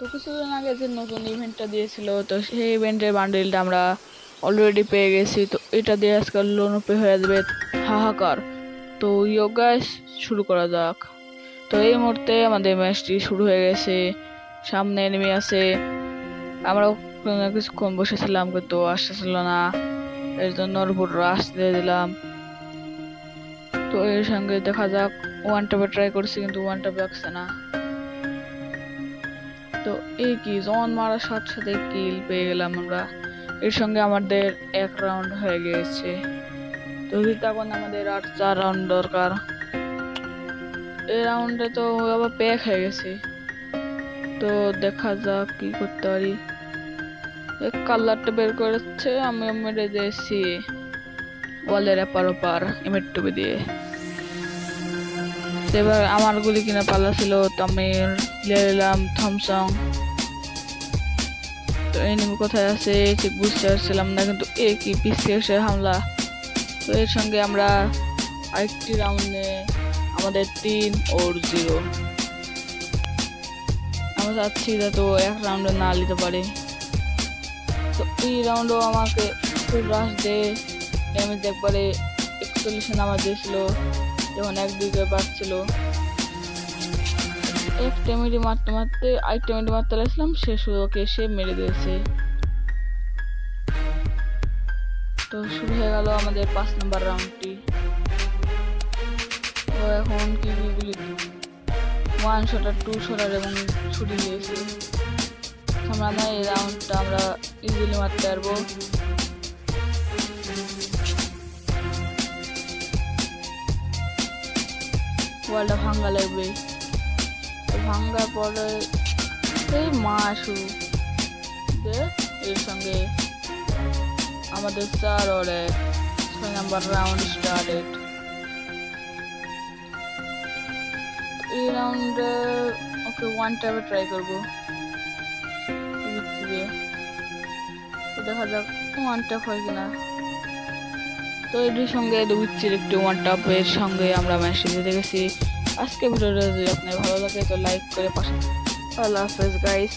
তো কিছুদিন আগে যে নতুন ইভেন্টটা দিয়েছিল, তো সেই ইভেন্টের বান্ডিলটা আমরা অলরেডি পেয়ে গেছি। তো এটা দিয়ে আজকাল লোন পে হয়ে যাবে হাহাকার। তো ইয়োগা শুরু করা যাক। তো এই মুহূর্তে আমাদের ম্যাচটি শুরু হয়ে গেছে। সামনে এনিমি আছে। আমরা ওখানে কিছুক্ষণ বসেছিলাম, কিন্তু আসতেছিল না। এর জন্য ওর উপর রাশ দিয়ে দিলাম। তো এর সঙ্গে দেখা যাক ওয়ান টাপে ট্রাই করছি, কিন্তু ওয়ান টাপে আসছে না। তো এই কি জন মারার সাথে সাথে কিল পেয়ে গেলাম আমরা। এর সঙ্গে আমাদের এক রাউন্ড হয়ে গিয়েছে। তো তখন আমাদের আর চার রাউন্ড দরকার। এই রাউন্ডে তো আবার প্যাক হয়ে গেছে। তো দেখা যাক কি করতে পারি। কালারটা বের করেছে, আমি মেরে দিয়েছি। ওয়ালের এপার ওপার, এমের টুপি দিয়ে। তো এবার আমার গুলি কিনা পালা ছিল তো আমি নিলাম থমসং। তো এনিমি কোথায় আছে? ঠিক বুঝতে পারছিলাম না, কিন্তু এ কি পিছিয়ে এসে হামলা। তো এর সঙ্গে আমরা আরেকটি রাউন্ডে আমাদের তিন ওর জিরো আমরা চাচ্ছি ও এক রাউন্ডে না নিতে পারে। তো এই রাউন্ডও আমাকে ফুল রাশ দিয়ে। ড্যামেজ একবারে একচল্লিশে নামা দিয়েছিল। যখন এক দিকে বাড়ছিল। এক টেমিটি মারতে মারতে আরেক টেমিটি মারতে লাগছিলাম সে ওকে সে মেরে দিয়েছে। তো শুরু হয়ে গেল আমাদের পাঁচ নম্বর রাউন্ডটি তো এখন কি গুলি ওয়ান শটার টু শটার এবং ছুটি দিয়েছি। আমরা না, এই রাউন্ডটা আমরা ইজিলি মারতে পারব। ওয়ালটা ভাঙ্গা লাগবে। ভাঙ্গার পরে এই মাসু যে এর সঙ্গে আমাদের চার ওর ছয় নাম্বার রাউন্ড স্টার্টেড এই রাউন্ডে ওকে ওয়ান টাইপে ট্রাই করব। দেখা যাক ওয়ান ট্যাপ হয় কিনা। তো এটির সঙ্গে দুইচির একটি ওয়ান টপের সঙ্গে আমরা ম্যাচটি জিতে গেছি। আজকে ভিডিওটা যদি আপনার ভালো লাগে, তো লাইক করে পাশে আল্লাহ হাফেজ গাইস